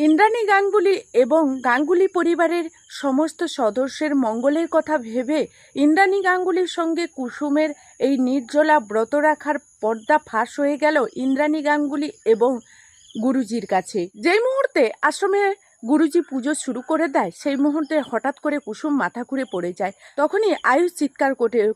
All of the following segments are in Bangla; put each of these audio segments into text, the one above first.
ইন্দ্রাণী গাঙ্গুলি এবং গাঙ্গুলি পরিবারের সমস্ত সদস্যের মঙ্গলের কথা ভেবে ইন্দ্রাণী গাঙ্গুলির সঙ্গে কুসুমের এই নির্জলা ব্রত রাখার পর্দা ফাঁস হয়ে গেল ইন্দ্রাণী গাঙ্গুলি এবং গুরুজির কাছে। যেই মুহূর্তে আশ্রমে গুরুজি পুজো শুরু করে দেয়, সেই মুহূর্তে হঠাৎ করে কুসুম মাথা ঘুরে পড়ে যায়। তখনই আয়ুষ চিৎকার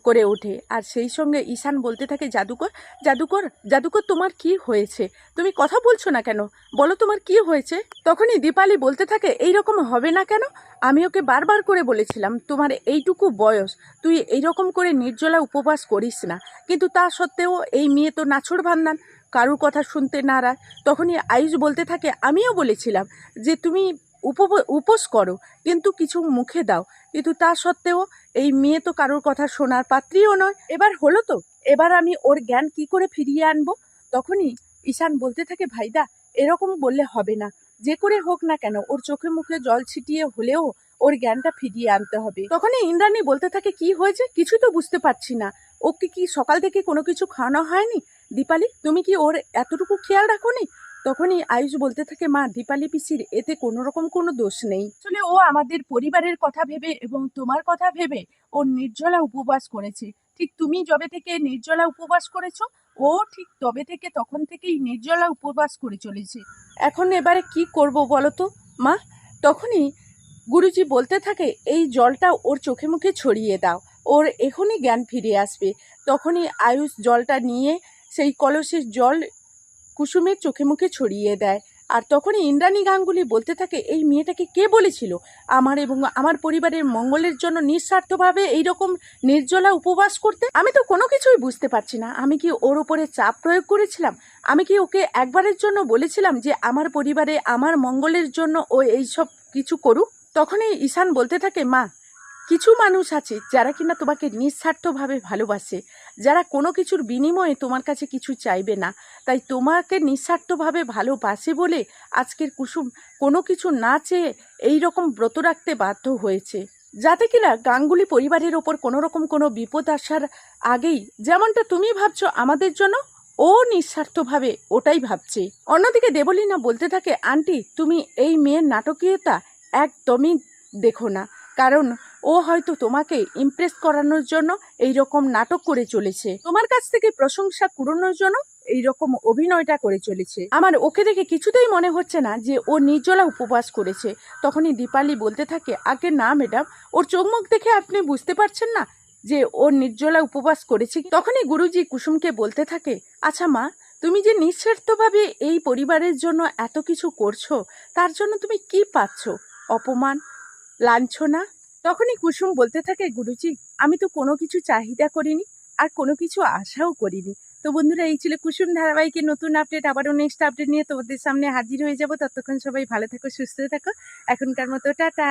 করে ওঠে আর সেই সঙ্গে ঈশান বলতে থাকে, জাদুকর জাদুকর জাদুকর তোমার কি হয়েছে? তুমি কথা বলছো না কেন? বলো তোমার কি হয়েছে? তখনই দীপালি বলতে থাকে এই রকম হবে না কেন? আমি ওকে বারবার করে বলেছিলাম, তোমার এইটুকু বয়স, তুই এইরকম করে নির্জলা উপবাস করিস না। কিন্তু তা সত্ত্বেও এই মেয়ে তো নাছড় ভান্নান কারুর কথা শুনতে নারাজ, তখনই আয়ুষ বলতে থাকে, আমিও বলেছিলাম যে তুমি উপব, উপোস করো, কিন্তু কিছু মুখে দাও। কিন্তু তা সত্ত্বেও এই মেয়ে তো কারোর কথা শোনার পাত্রীও নয়। এবার হলো তো, এবার আমি ওর জ্ঞান কি করে ফিরিয়ে আনব? তখনই ঈশান বলতে থাকে, ভাইদা, এরকম বললে হবে না। যে করে হোক না কেন, ওর চোখে মুখে জল ছিটিয়ে হলেও ওর জ্ঞানটা ফিরিয়ে আনতে হবে। তখনই ইন্দ্রাণী বলতে থাকে, কি হয়েছে? কিছু তো বুঝতে পারছি না। ওকে কি সকাল থেকে কোনো কিছু খাওয়ানো হয়নি? দীপালি, তুমি কি ওর এতটুকু খেয়াল রাখোনি? তখনই আয়ুষ বলতে থাকে, মা, দীপালি পিসির এতে কোনো রকম কোনো দোষ নেই। আসলে ও আমাদের পরিবারের কথা ভেবে এবং তোমার কথা ভেবে ও নির্জলা উপবাস করেছে। ঠিক তুমি যবে থেকে নির্জলা উপবাস করেছ, ও ঠিক তবে থেকে তখন থেকেই নির্জলা উপবাস করে চলেছে। এখন এবারে কি করব বলো তো? মা, তখনই গুরুজি বলতে থাকে, এই জলটা ওর চোখে মুখে ছড়িয়ে দাও। ওর এখনই জ্ঞান ফিরে আসবে। তখনই আয়ুষ জলটা নিয়ে সেই কলসের জল কুসুমের চোখে মুখে ছড়িয়ে দেয়। আর তখনই ইন্দ্রাণী গাঙ্গুলি বলতে থাকে, এই মেয়েটাকে কে বলেছিল? আমার এবং আমার পরিবারের মঙ্গলের জন্য নিঃস্বার্থভাবে এইরকম নির্জলা উপবাস করতে? আমি তো কোনো কিছুই বুঝতে পারছি না। আমি কি ওর ওপরে চাপ প্রয়োগ করেছিলাম? আমি কি ওকে একবারের জন্য বলেছিলাম যে, আমার পরিবারে আমার মঙ্গলের জন্য ও এইসব কিছু করুক? তখনই ঈশান বলতে থাকে, মা কিছু মানুষ আছে যারা কিনা তোমাকে নিঃস্বার্থভাবে ভালোবাসে, যারা কোনো কিছুর বিনিময়ে তোমার কাছে কিছু চাইবে না। তাই তোমাকে নিঃস্বার্থভাবে ভালোবাসে বলে আজকের কুসুম কোনো কিছু না চেয়ে এই রকম ব্রত রাখতে বাধ্য হয়েছে। যাতে কিনা গাঙ্গুলি পরিবারের ওপর কোনো রকম কোনো বিপদ আসার আগেই যেমনটা তুমি ভাবছ আমাদের জন্য, ও নিঃস্বার্থভাবে ওটাই ভাবছে। অন্যদিকে দেবলীনা বলতে থাকে, আন্টি, তুমি এই মেয়ের নাটকীয়তা একদমই দেখো না। কারণ ও হয়তো তোমাকে ইমপ্রেস করানোর জন্য এই রকম নাটক করে চলেছে। তোমার কাছ থেকে প্রশংসা কুড়োনোর জন্য এই রকম অভিনয়টা করে চলেছে। আমার ওকে দেখে কিছুতেই মনে হচ্ছে না যে ও নির্জলা উপবাস করেছে। তখনই দীপালি বলতে থাকে, আগে না ম্যাডাম ওর চোখ মুখ দেখে আপনি বুঝতে পারছেন না যে ও নির্জলা উপবাস করেছে তখনই গুরুজি কুসুমকে বলতে থাকে আচ্ছা মা, তুমি যে নিঃস্বার্থভাবে এই পরিবারের জন্য এত কিছু করছ, তার জন্য তুমি কি পাচ্ছ? অপমান? লাঞ্ছনা? তখনই কুসুম বলতে থাকে, গুরুজি, আমি তো কোনো কিছু চাহিদা করিনি আর কোনো কিছু আশাও করিনি। তো বন্ধুরা, এই ছিল কুসুম ধারাবাহিকের নতুন আপডেট আবারও নেক্সট আপডেট নিয়ে তোমাদের সামনে হাজির হয়ে যাব। ততক্ষণ সবাই ভালো থাকো, সুস্থ থাকো। এখনকার মতো, টাটা!